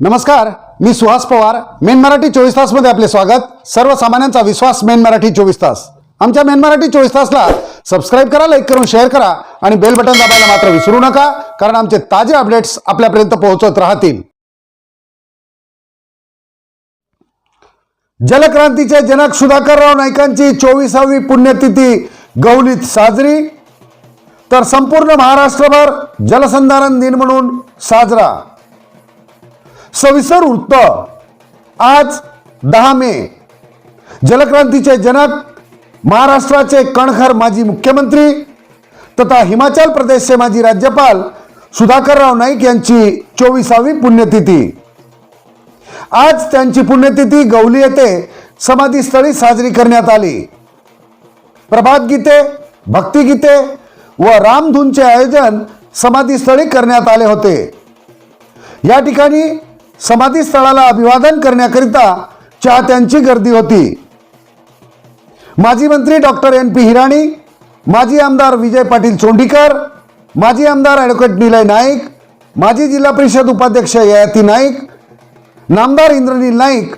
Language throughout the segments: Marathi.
नमस्कार मी सुहास पवार. मेन मराठी चोवीस तासमध्ये आपले स्वागत. सर्वसामान्यांचा विश्वास मेन मराठी चोवीस तास. आमच्या मेन मराठी चोवीस तासला सबस्क्राईब करा लाईक करून शेअर करा आणि बेल बटन दाबायला मात्र विसरू नका कारण आमचे ताजे अपडेट्स आपल्यापर्यंत पोहोचत राहतील. जलक्रांतीचे जनक सुधाकरराव नाईकांची चोवीसावी पुण्यतिथी गौलीत साजरी. तर संपूर्ण महाराष्ट्रभर जलसंधारण दिन म्हणून साजरा. सविस्तर वृत्त आज दहा मे. जलक्रांतीचे जनक महाराष्ट्राचे कणखर माजी मुख्यमंत्री तथा हिमाचल प्रदेशचे माजी राज्यपाल सुधाकरराव नाईक यांची चोवीसावी पुण्यतिथी. आज त्यांची पुण्यतिथी गौली येथे समाधीस्थळी साजरी करण्यात आली. प्रभात गीते भक्तिगीते व रामधूनचे आयोजन समाधीस्थळी करण्यात आले होते. या ठिकाणी समाधीस्थळाला अभिवादन करण्याकरिता चाहत्यांची गर्दी होती. माजी मंत्री डॉक्टर एन पी हिराणी माजी आमदार विजय पाटील चोंडीकर माजी आमदार ॲडव्होकेट निलय नाईक माजी जिल्हा परिषद उपाध्यक्ष ययाती नाईक नामदार इंद्रनील नाईक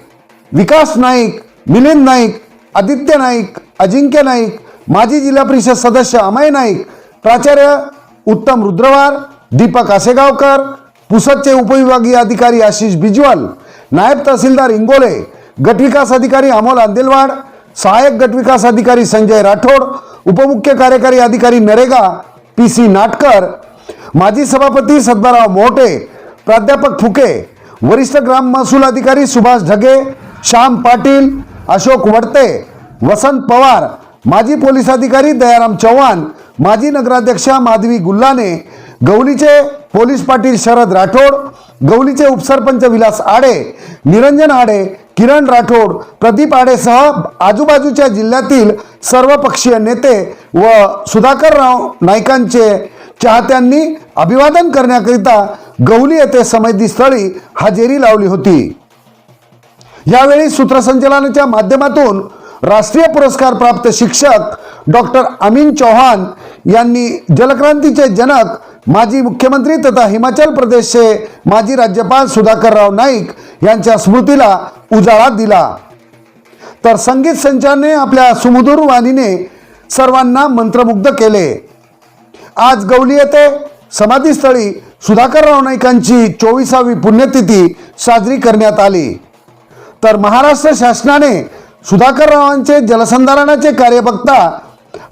विकास नाईक मिलिंद नाईक आदित्य नाईक अजिंक्य नाईक माजी जिल्हा परिषद सदस्य अमय नाईक प्राचार्य उत्तम रुद्रवार दीपक आसेगावकर पुसदचे उपविभागीय अधिकारी आशिष बिजवल नायब तहसीलदार इंगोले गटविकास अधिकारी अमोल आंदेलवाड सहाय्यक गटविकास अधिकारी संजय राठोड उपमुख्य कार्यकारी अधिकारी नरेगा पी सी नाटकर माजी सभापती सद्भाराव मोहटे प्राध्यापक फुके वरिष्ठ ग्राम महसूल अधिकारी सुभाष ढगे श्याम पाटील अशोक वडते वसंत पवार माजी पोलीस अधिकारी दयाराम चव्हाण माजी नगराध्यक्षा माधवी गुल्लाने गौलीचे पोलीस पाटील शरद राठोड गौलीचे उपसरपंच विलास आडे निरंजन आडे किरण राठोड प्रदीप आडेसह आजूबाजूच्या जिल्ह्यातील सर्व पक्षीय नेते व सुधाकरराव नाईकांचे चाहत्यांनी अभिवादन करण्याकरिता गवली येथे समाधीस्थळी हजेरी लावली होती. यावेळी सूत्रसंचलनाच्या माध्यमातून राष्ट्रीय पुरस्कार प्राप्त शिक्षक डॉक्टर अमीन चौहान यांनी जलक्रांतीचे जनक माजी मुख्यमंत्री तथा हिमाचल प्रदेशचे माजी राज्यपाल सुधाकरराव नाईक यांच्या स्मृतीला उजाळा दिला. तर संगीत संचाने आपल्या सुमधुर वाणीने सर्वांना मंत्रमुग्ध केले. आज गौली येथे समाधीस्थळी सुधाकरराव नाईकांची चोवीसावी पुण्यतिथी साजरी करण्यात आली. तर महाराष्ट्र शासनाने सुधाकररावांचे जलसंधारणाचे कार्य बघता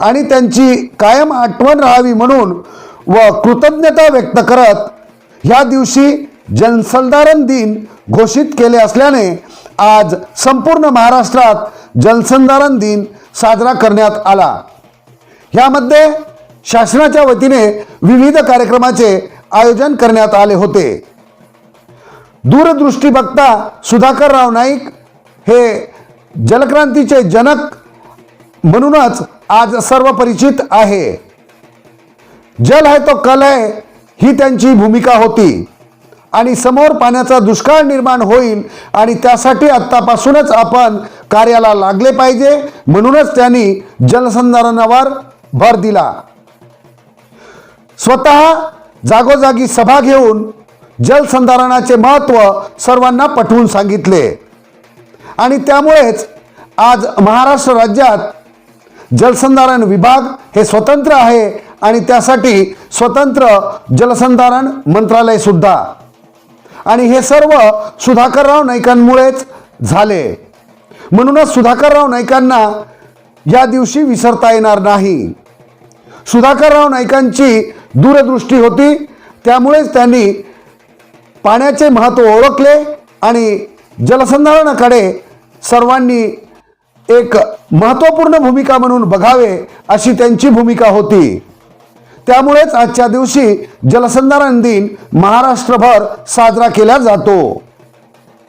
आणि त्यांची कायम आठवण राहावी म्हणून व कृतज्ञता व्यक्त करत ह्या दिवशी जलसंधारण दिन घोषित केले असल्याने आज संपूर्ण महाराष्ट्रात जलसंधारण दिन साजरा करण्यात आला. यामध्ये शासनाच्या वतीने विविध कार्यक्रमाचे आयोजन करण्यात आले होते. दूरदृष्टी बघता सुधाकरराव नाईक हे जलक्रांतीचे जनक म्हणूनच आज सर्व परिचित आहे. जल है तो कल आहे ही त्यांची भूमिका होती. आणि समोर पाण्याचा दुष्काळ निर्माण होईल आणि त्यासाठी आत्तापासूनच आपण कार्याला लागले पाहिजे म्हणूनच त्यांनी जलसंधारणावर भर दिला. स्वतः जागोजागी सभा घेऊन जलसंधारणाचे महत्त्व सर्वांना पटवून सांगितले. आणि त्यामुळेच आज महाराष्ट्र राज्यात जलसंधारण विभाग हे स्वतंत्र आहे आणि त्यासाठी स्वतंत्र जलसंधारण मंत्रालय सुद्धा. आणि हे सर्व सुधाकरराव नाईकांमुळेच झाले. म्हणूनच सुधाकरराव नाईकांना या दिवशी विसरता येणार नाही. सुधाकरराव नाईकांची दूरदृष्टी होती त्यामुळेच त्यांनी पाण्याचे महत्त्व ओळखले आणि जलसंधारणाकडे सर्वांनी एक महत्त्वपूर्ण भूमिका म्हणून बघावे अशी त्यांची भूमिका होती. त्यामुळेच आजच्या दिवशी जलसंधारण दिन महाराष्ट्रभर साजरा केला जातो.